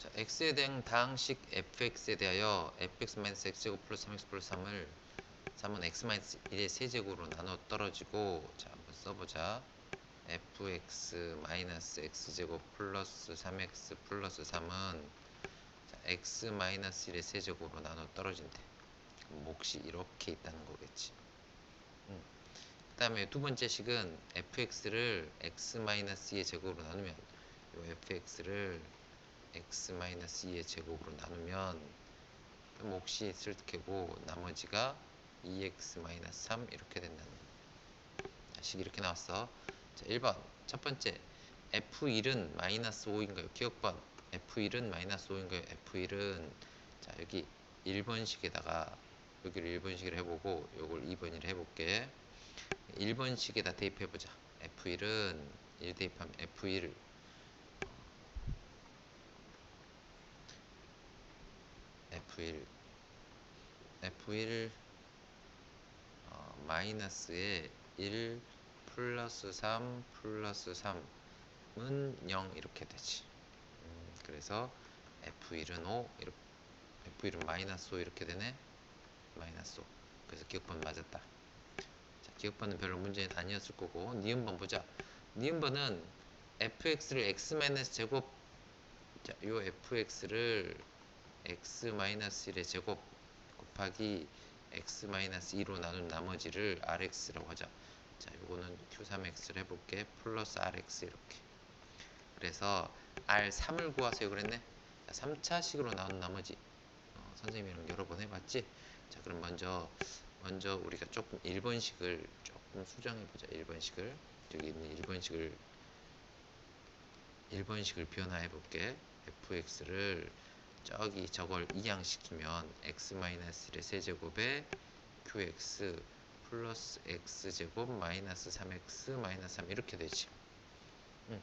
자, x에 대한 다항식 fx에 대하여 fx-x제곱 플러스 3x 플러스 3을 3은 x-1의 세제곱으로 나눠 떨어지고 자 한번 써보자. fx-x제곱 플러스 3x 플러스 3은 자, x-1의 세제곱으로 나눠 떨어진대. 몫이 이렇게 있다는 거겠지. 음. 그 다음에 두 번째 식은 fx를 x-2의 제곱으로 나누면 요 fx를 x-2의 제곱으로 나누면 몫이 있을 테고 나머지가 2x-3 이렇게 된다는 자, 식이 이렇게 나왔어. 자 1번. 첫 번째. f1은 마이너스 5인가요? 기억번. f1은 마이너스 5인가요? f1은 자 여기 1번식에다가 여기를 1번식으로 해보고 요걸 2번으로 해볼게. 1번식에다 대입해보자. f1은 1 대입하면 f1 F1 F1 어, 마이너스에 1 플러스 3 플러스 3은 0 이렇게 되지. 음, 그래서 F1은 5 이렇게 F1은 마이너스 5 이렇게 되네. 마이너스 5 그래서 기억번 맞았다. 자, 기억번은 별로 문제는 아니었을 거고 니은번 보자. 니은번은 fx를 x 제곱 자, 요 fx를 x-1의 제곱 곱하기 x-2로 나눈 나머지를 rx라고 하자. 자, 요거는 q3x를 해볼게. 플러스 rx 이렇게. 그래서 r3을 구하세요. 그랬네. 자, 3차식으로 나눈 나머지. 어, 선생님이랑 여러 번 해봤지? 자, 그럼 먼저, 먼저 우리가 조금 1번식을 조금 수정해보자. 1번식을. 여기 있는 1번식을 1번식을 변화해볼게. fx를 저기 저걸 이항시키면 x-1의 세제곱에 qx 플러스 x제곱 마이너스 3x 마이너스 3 이렇게 되지 응.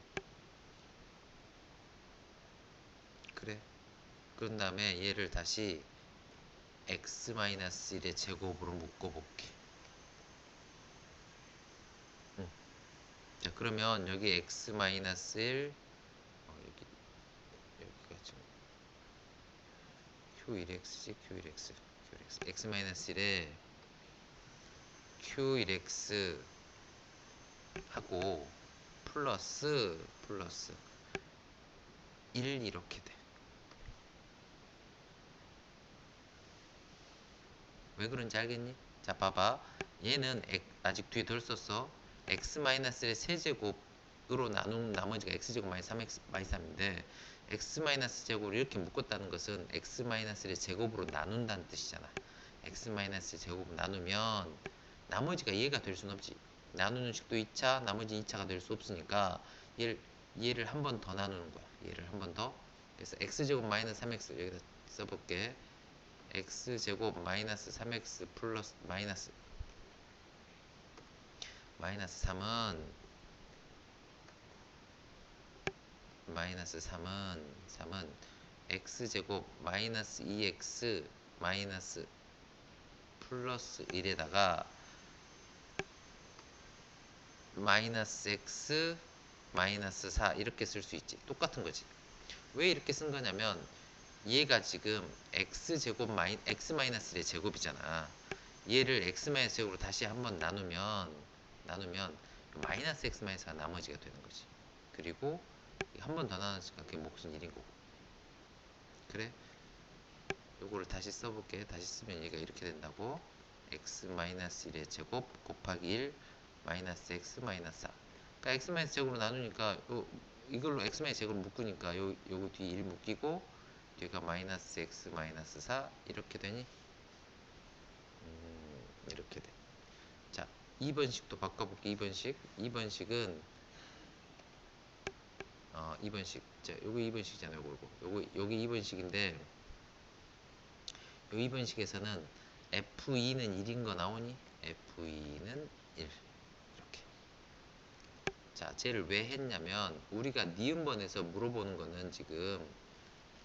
그래 그런 다음에 얘를 다시 x-1의 제곱으로 묶어볼게 응. 자 그러면 여기 x-1 Q1X지 Q1X Q1X X-1에 Q1X 하고 플러스 플러스 1 이렇게 돼. 왜 그런지 알겠니? 자 봐봐 얘는 아직 뒤에 덜 썼어 x-의 세제곱 으로 나눈 나머지가 x제곱 마이너스 3x 마이너스 3인데 x-제곱을 이렇게 묶었다는 것은 x-의 제곱으로 나눈다는 뜻이잖아. x- 제곱을 나누면 나머지가 얘가 될 수는 없지. 나누는 식도 2차, 나머지 2차가 될 수 없으니까 얘를, 얘를 한 번 더 나누는 거야. 얘를 한 번 더. 그래서 x제곱 마이너스 3x 여기다 써볼게. x제곱 마이너스 3x 플러스 마이너스 마이너스 3은 마이너스 3은 3은 x제곱 마이너스 2x 마이너스 플러스 1에다가 마이너스 x 마이너스 4 이렇게 쓸 수 있지. 똑같은 거지. 왜 이렇게 쓴 거냐면 얘가 지금 x제곱 마이 x 마이너스 의 제곱이잖아. 얘를 x 마이너스 제곱으로 다시 한번 나누면 나누면 마이너스 x 마이너스가 나머지가 되는 거지. 그리고 한 번 더 나눴으니까 그게 몫은 1인 거고 그래? 요거를 다시 써볼게 다시 쓰면 얘가 이렇게 된다고 x-1의 제곱 곱하기 1 마이너스 x 마이너스 4 그러니까 x 마이너스 제곱으로 나누니까 요, 이걸로 x 마이너스 제곱을 묶으니까 요, 요거 뒤에 1 묶이고 뒤가 마이너스 x 마이너스 4 이렇게 되니? 음, 이렇게 돼. 자, 2번식도 바꿔볼게. 2번식. 2번식은 어, 2번식. 자, 요거 2번식이잖아요. 요거, 요거. 여기 2번식인데, 요 2번식에서는 F2는 1인 거 나오니? F2는 1. 이렇게. 자, 쟤를 왜 했냐면, 우리가 니은번에서 물어보는 거는 지금,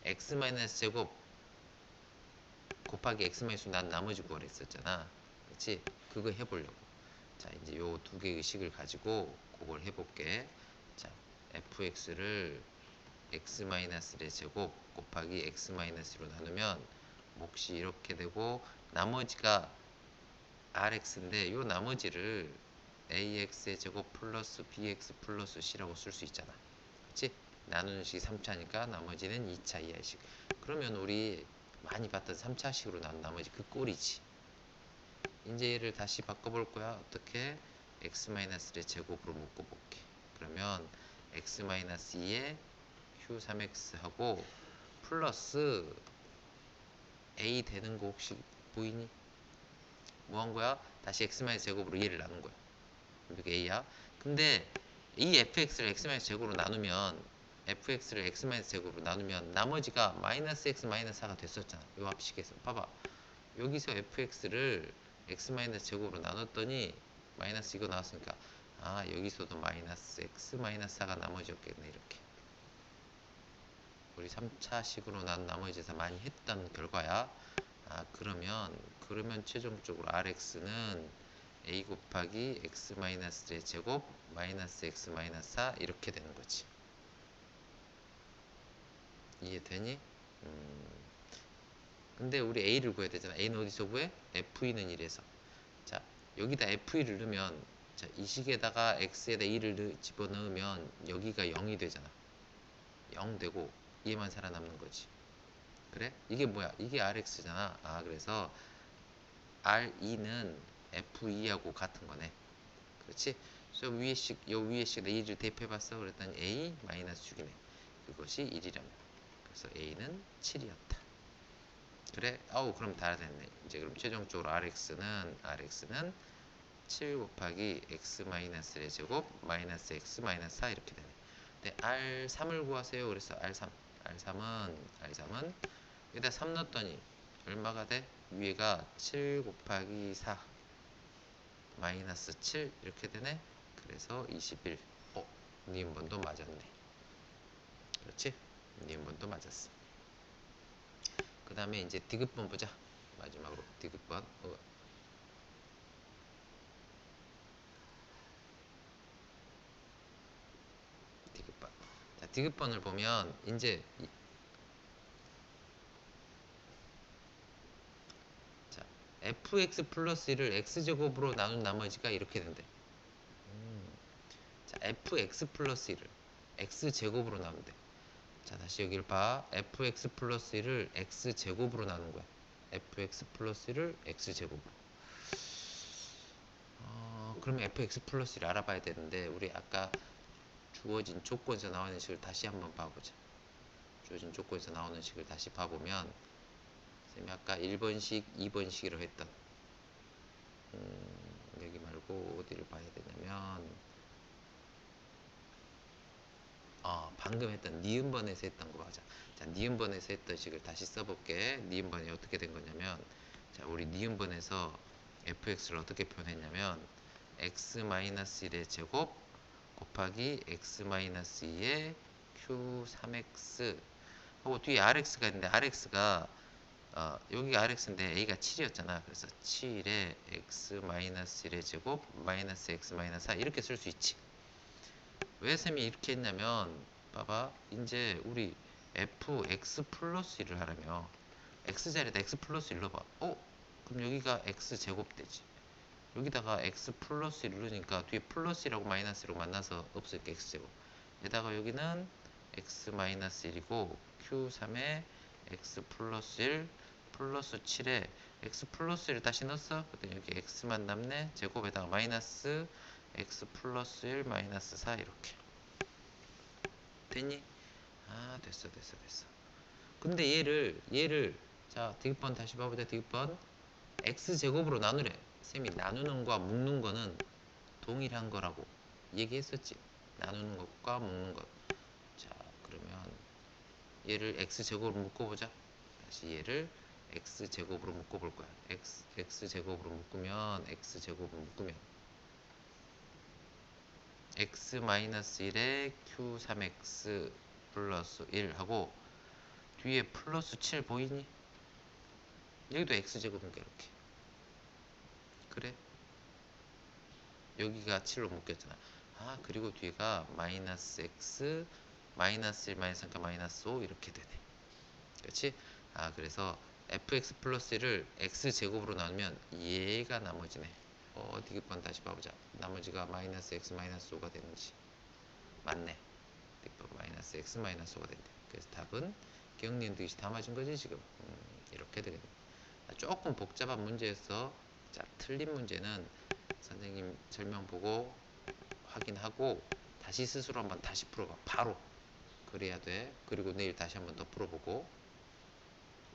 x-제곱 곱하기 x-난 나머지 구하라 했었잖아. 그치? 그거 해보려고. 자, 이제 요 두 개의 식을 가지고 그걸 해볼게. 자, fx를 x 마이너스 1의 제곱 곱하기 x 마이너스 1로 나누면 몫이 이렇게 되고 나머지가 rx인데 요 나머지를 ax의 제곱 플러스 bx 플러스 c라고 쓸 수 있잖아. 그치? 나누는 식이 3차니까 나머지는 2차 이하식. 그러면 우리 많이 봤던 3차식으로 나눈 나머지 그 꼴이지. 이제 얘를 다시 바꿔볼 거야. 어떻게? x-의 제곱으로 묶어볼게. 그러면 x-2에 q3x하고 플러스 a 되는 거 혹시 보이니? 뭐 한 거야? 다시 x 제곱으로 얘를 나눈 거야. 이게 a야. 근데 이 fx를 x 제곱으로 나누면 fx를 x 제곱으로 나누면 나머지가 마이너스 x 마이너스 4가 됐었잖아. 요 합식에서 봐봐. 여기서 fx를 x 제곱으로 나눴더니 마이너스 이거 나왔으니까 아 여기서도 마이너스 x 마이너스 4가 나머지였겠네 이렇게. 우리 3차식으로 난 나머지에서 많이 했던 결과야. 아 그러면 그러면 최종적으로 rx는 a 곱하기 x 마이너스 의 제곱 마이너스 x 마이너스 4 이렇게 되는 거지. 이해되니? 음. 근데 우리 a를 구해야 되잖아. a는 어디서 구해? f2는 1에서. 자 여기다 f2를 넣으면 자, 이 식에다가 x에다 2를 넣, 집어넣으면 여기가 0이 되잖아. 0 되고 얘만 살아남는 거지. 그래? 이게 뭐야? 이게 rx잖아. 아 그래서 r2는 f2하고 같은 거네. 그렇지? 그래서 위에 식, 요 위에 식에다 2를 대입해봤어. 그랬더니 a 마이너스 6이네. 그것이 1이라면. 그래서 a는 7이었다. 그래? 아우 그럼 다 됐네. 이제 그럼 최종적으로 rx는 rx는 7 곱하기 x 마이너스의 제곱 마이너스 x 마이너스 4 이렇게 되네. 근데 r3을 구하세요. 그래서 r3 r3은 r3은 여기다 3 넣었더니 얼마가 돼? 위에가 7 곱하기 4 마이너스 7 이렇게 되네. 그래서 21. 어, 니은번도 맞았네. 그렇지? 니은번도 맞았어. 그 다음에 이제 디귿번 보자. 마지막으로 디귿번. 어. 자, 디귿번을 보면 이제 이- 자, fx 플러스 1을 x제곱으로 나눈 나머지가 이렇게 된대. 음. 자, fx 플러스 1을 x제곱으로 돼. 자, 다시 여기를 봐. fx 플러스 1을 x제곱으로 나눈 거야. fx 플러스 1을 x제곱으로. 어, 그러면 fx 플러스 1을 알아봐야 되는데 우리 아까 주어진 조건에서 나오는 식을 다시 한번 봐보자. 주어진 조건에서 나오는 식을 다시 봐보면 쌤이 아까 1번식, 2번식이라고 했던 음, 여기 말고 어디를 봐야 되냐면 어, 방금 했던 니은번에서 했던 거 맞아. 자, 니은번에서 했던 식을 다시 써볼게. 니은번이 어떻게 된 거냐면, 자, 우리 니은번에서 fx를 어떻게 표현했냐면, x-1의 제곱 곱하기 x-2의 q3x 하고 뒤에 rx가 있는데, rx가 어, 여기가 rx인데 a가 7이었잖아. 그래서 7의 x-1의 제곱 마이너스 x-4 이렇게 쓸 수 있지. 왜 쌤이 이렇게 했냐면 봐봐 이제 우리 fx 플러스 1을 하려면 x 자리에다 x 플러스 1 넣어봐 어? 그럼 여기가 x 제곱 되지 여기다가 x 플러스 1 넣으니까 뒤에 플러스라고 마이너스라고 만나서 없으니까 x 제곱. 게다가 여기는 x 마이너스 1이고 q3에 x 플러스 1 플러스 7에 x 플러스 1 다시 넣었어. 그랬더니 여기 x만 남네. 제곱에다가 마이너스 x 플러스 1 마이너스 4 이렇게. 됐니? 아 됐어 됐어 됐어. 근데 얘를 얘를 자 디귿번 다시 봐보자 디귿번. x 제곱으로 나누래 쌤이 나누는 거와 묶는 거는 동일한 거라고 얘기했었지. 나누는 것과 묶는 것 자 그러면 얘를 x 제곱으로 묶어보자. 다시 얘를 x 제곱으로 묶어볼 거야. X, x 제곱으로 묶으면 x 제곱으로 묶으면. X-1에 q3x 플러스 1 하고 뒤에 플러스 7 보이니? 여기도 x제곱이니까 이렇게 그래? 여기가 7로 묶였잖아. 아 그리고 뒤가 마이너스 x 마이너스 1 마이너스 3까 마이너스 5 이렇게 되네. 그렇지? 아 그래서 fx 플러스 1을 x 제곱으로 나누면 얘가 나머지네. 어, 어디 번 다시 봐보자. 나머지가 마이너스 x 마이너스 5가 되는지. 맞네. 뒷번 마이너스 x 마이너스 5가 된대. 그래서 답은 기억니은 듯이 다 맞은 거지 지금? 음, 이렇게 되겠네. 아, 조금 복잡한 문제에서 자 틀린 문제는 선생님 설명 보고 확인하고 다시 스스로 한번 다시 풀어봐. 바로. 그래야 돼. 그리고 내일 다시 한번 더 풀어보고